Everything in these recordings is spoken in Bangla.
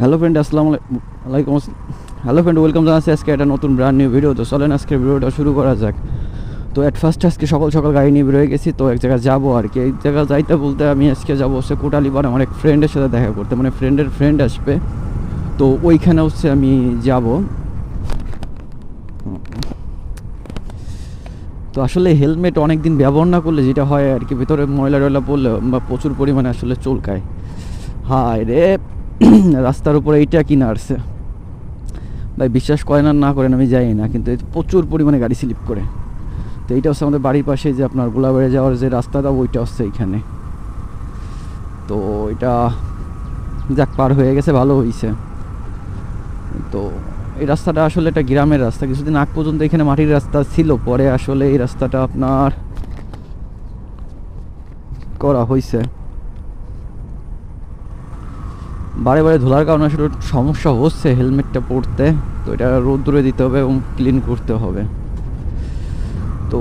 হ্যালো ফ্রেন্ড আসসালামু আলাইকুম হ্যালো ফ্রেন্ড ওয়েলকাম জানাচ্ছি আজকে একটা নতুন ব্র্যান্ড নিউ ভিডিও তো চলেন আজকের ভিডিওটা শুরু করা যাক। তো অ্যাট ফার্স্ট আজকে সকাল সকাল গাড়ি নিয়ে বেরোয় গেছি, তো এক জায়গায় যাব আর কি। এক জায়গায় যাইতে বলতে আমি আজকে যাব হচ্ছে কোটালিবার আমার এক ফ্রেন্ডের সাথে দেখা করতে। মানে ফ্রেন্ডের ফ্রেন্ড আসবে। তো ওইখানে হচ্ছে আমি যাব। তো আসলে হেলমেট অনেক দিন ব্যবহার না করলে যেটা হয় আর কি, ভিতরে ময়লা টয়লা পড়লে বা প্রচুর পরিমাণে আসলে চুলকায়। হায় রে! রাস্তার উপরে এইটা কিনা আসছে ভাই, বিশ্বাস করেন আর না করেন, আমি যাই না, কিন্তু প্রচুর পরিমাণে গাড়ি স্লিপ করে। তো এইটা হচ্ছে আমাদের বাড়ির পাশে যে আপনার গোলাবাড়ি যাওয়ার যে রাস্তাটা, ওইটা হচ্ছে এইখানে। তো এটা যাক, পার হয়ে গেছে, ভালো হয়েছে তো এই রাস্তাটা আসলে একটা গ্রামের রাস্তা। কিছুদিন আগ পর্যন্ত এখানে মাটির রাস্তা ছিল, পরে আসলে এই রাস্তাটা আপনার করা হয়েছে বারে বারে ধোলার কারণে আসলে সমস্যা হচ্ছে হেলমেটটা পরতে। তো এটা রোদ্দুরে দিতে হবে এবং ক্লিন করতে হবে। তো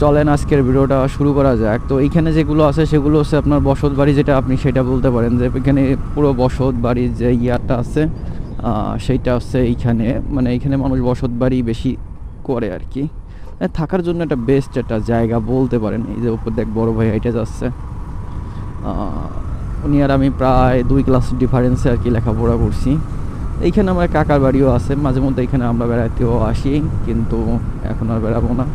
চলেন আজকের ভিডিওটা শুরু করা যাক। তো এইখানে যেগুলো আছে সেগুলো হচ্ছে আপনার বসত বাড়ি যেটা আপনি সেটা বলতে পারেন যে এখানে পুরো বসত বাড়ির যে ইয়াটা আছে সেইটা হচ্ছে এইখানে। মানে এইখানে মানুষ বসত বাড়ি বেশি করে আর কি থাকার জন্য একটা বেস্ট একটা জায়গা বলতে পারেন। এই যে উপর দেখ বড় ভাই এটা যাচ্ছে। উনি আর আমি প্রায় দুই ক্লাস ডিফারেন্সে আর কি লেখাপড়া করছি। এইখানে আমার কাকার বাড়িও আছে, মাঝে মধ্যে এখানে আমরা বেড়াতেও আসি, কিন্তু এখন আর বেড়াবো না।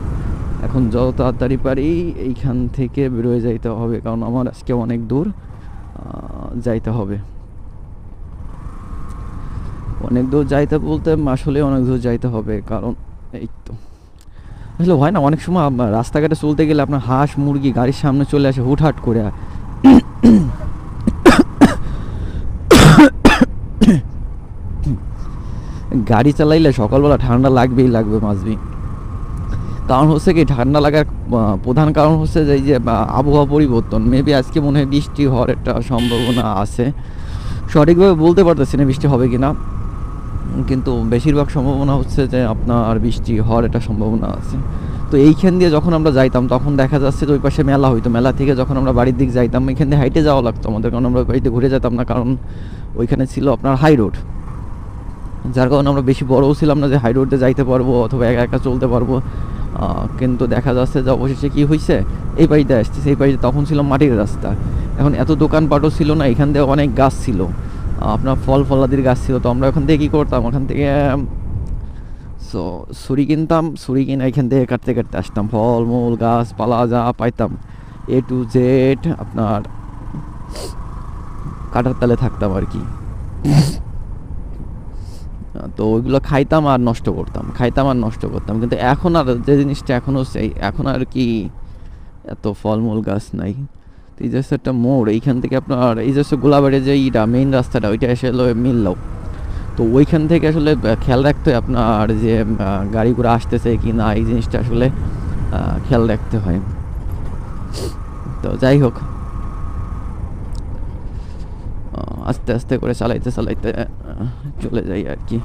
এখন যত তাড়াতাড়ি পারি এইখান থেকে বেরোয় যাইতে হবে, কারণ আমার আজকে অনেক দূর যাইতে হবে। অনেক দূর যাইতে বলতে আসলে অনেক দূর যাইতে হবে, কারণ এই তো। আসলে হয় না, অনেক সময় রাস্তাঘাটে চলতে গেলে আপনার হাঁস, মুরগি গাড়ির সামনে চলে আসে হুটহাট করে। গাড়ি চালাইলে সকালবেলা ঠান্ডা লাগবেই, লাগবে মাসবি কারণ হচ্ছে কি, ঠান্ডা লাগার প্রধান কারণ হচ্ছে যে যে আবহাওয়া পরিবর্তন। মেবি আজকে মনে হয় বৃষ্টি হওয়ার একটা সম্ভাবনা আছে। সঠিকভাবে বলতে পারতেছি না বৃষ্টি হবে কি না কিন্তু বেশিরভাগ সম্ভাবনা হচ্ছে যে, আপনার বৃষ্টি হওয়ার একটা সম্ভাবনা আছে। তো এইখান দিয়ে যখন আমরা যাইতাম, তখন দেখা যাচ্ছে যে, ওই পাশে মেলা হইতো। মেলা থেকে যখন আমরা বাড়ির দিক যাইতাম ওইখান দিয়ে হাইটে যাওয়া লাগতো আমাদের। কারণ আমরা ওই ঘুরে যেতাম না, কারণ ওইখানে ছিল আপনার হাই রোড যার কারণে আমরা বেশি বড়ও ছিলাম না যে হাই রোডে যাইতে পারব অথবা একা একা চলতে পারব। কিন্তু দেখা যাচ্ছে যে অবশেষে কী হয়েছে এই বাড়িতে আসতেছে এই বাড়িতে তখন ছিল মাটির রাস্তা। এখন এত দোকানপাটও ছিল না, এখান থেকে অনেক গাছ ছিল। আপনার ফল ফলাদির গাছ ছিল, তো আমরা ওখান থেকে কী করতাম? ওখান থেকে সো, ছুরি কিনতাম, ছুরি কিনে এখান থেকে কাটতে কাটতে আসতাম। ফল, মূল গাছপালা যা পাইতাম। এ টু জেড আপনার কাটার তালে থাকতাম আর কি। তো ওইগুলো খাইতাম আর নষ্ট করতাম, খাইতাম আর নষ্ট করতাম। কিন্তু এখন আর যে জিনিসটা এখনও সেই, এখন আর কি এত ফলমূল গাছ নাই। তো এই হচ্ছে একটা মোড়, এইখান থেকে আপনার এই হচ্ছে গোলাবাড়ির যে ইটা মেইন রাস্তাটা, ওইটা এসে হলো মিললো। তো ওইখান থেকে আসলে খেয়াল রাখতে হয় আপনার যে গাড়ি গাড়িগুলো আসতেছে কি না, এই জিনিসটা আসলে খেয়াল রাখতে হয়। তো যাই হোক। আস্তে আস্তে করে চালাইতে চালাইতে চলে যাই আর কি।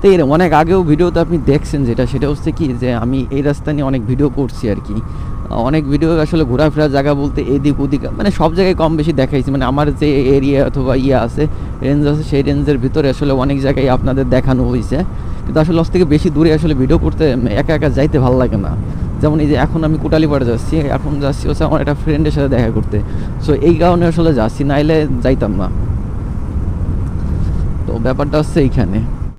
তো এর অনেক আগেও ভিডিওতে আপনি দেখছেন যেটা, সেটা হচ্ছে কি যে আমি এই রাস্তা নিয়ে অনেক ভিডিও করছি আর কি। অনেক ভিডিও আসলে ঘোরাফেরার জায়গা বলতে এদিক ওদিক মানে সব জায়গায় কম বেশি দেখাইছি। মানে আমার যে এরিয়া অথবা ইয়ে আছে রেঞ্জ আছে, সেই রেঞ্জের ভিতরে আসলে অনেক জায়গায় আপনাদের দেখানো হয়েছে কিন্তু আসলে ওর থেকে বেশি দূরে আসলে ভিডিও করতে একা একা যাইতে ভালো লাগে না। যেমন এই যে এখন আমি কোটালিপাড়া যাচ্ছি, এখন যাচ্ছি হচ্ছে আমার একটা ফ্রেন্ডের সাথে দেখা করতে। সো এই কারণে আসলে যাচ্ছি, নাইলে যাইতাম না। তো ব্যাপারটা হচ্ছে এইখানে।